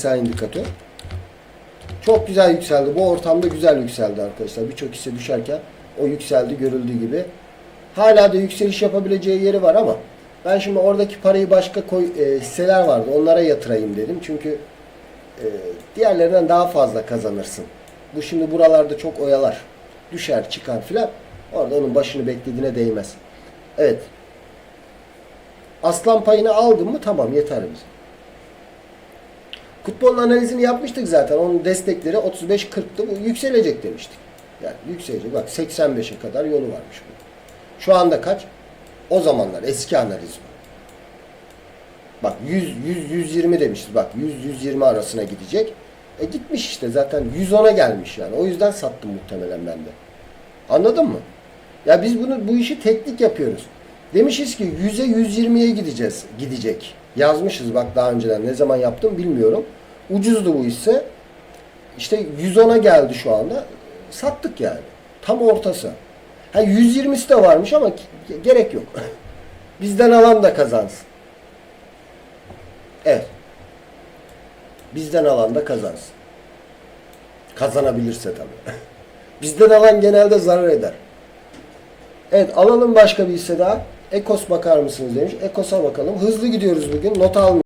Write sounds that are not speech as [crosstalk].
RSI indikatör. Çok güzel yükseldi. Bu ortamda güzel yükseldi arkadaşlar. Birçok hisse düşerken o yükseldi görüldüğü gibi. Hala da yükseliş yapabileceği yeri var ama ben şimdi oradaki parayı başka koy, e, hisseler vardı. Onlara yatırayım dedim. Çünkü e, diğerlerinden daha fazla kazanırsın. Bu şimdi buralarda çok oyalar. Düşer çıkar filan. Orada onun başını beklediğine değmez. Evet. Aslan payını aldın mı tamam yeter bize. Futbolun analizini yapmıştık zaten. Onun destekleri 35-40'tı. Bu yükselecek demiştik. Yani yükselecek. Bak 85'e kadar yolu varmış bu. Şu anda kaç? O zamanlar eski analiz bu. Bak 100 100 120 demişiz. Bak 100 120 arasına gidecek. E gitmiş işte zaten 110'a gelmiş yani. O yüzden sattım muhtemelen ben de. Anladın mı? Ya biz bunu bu işi teknik yapıyoruz. Demişiz ki 100'e 120'ye gideceğiz. Gidecek. Yazmışız bak daha önceden. Ne zaman yaptım bilmiyorum. Ucuzdu bu hisse. İşte 110'a geldi şu anda. Sattık yani. Tam ortası. Ha 120'si de varmış ama ge- gerek yok. [laughs] Bizden alan da kazansın. Evet. Bizden alan da kazansın. Kazanabilirse tabii. [laughs] Bizden alan genelde zarar eder. Evet alalım başka bir hisse daha. Ekos bakar mısınız demiş. Ekos'a bakalım. Hızlı gidiyoruz bugün. Not almıyor.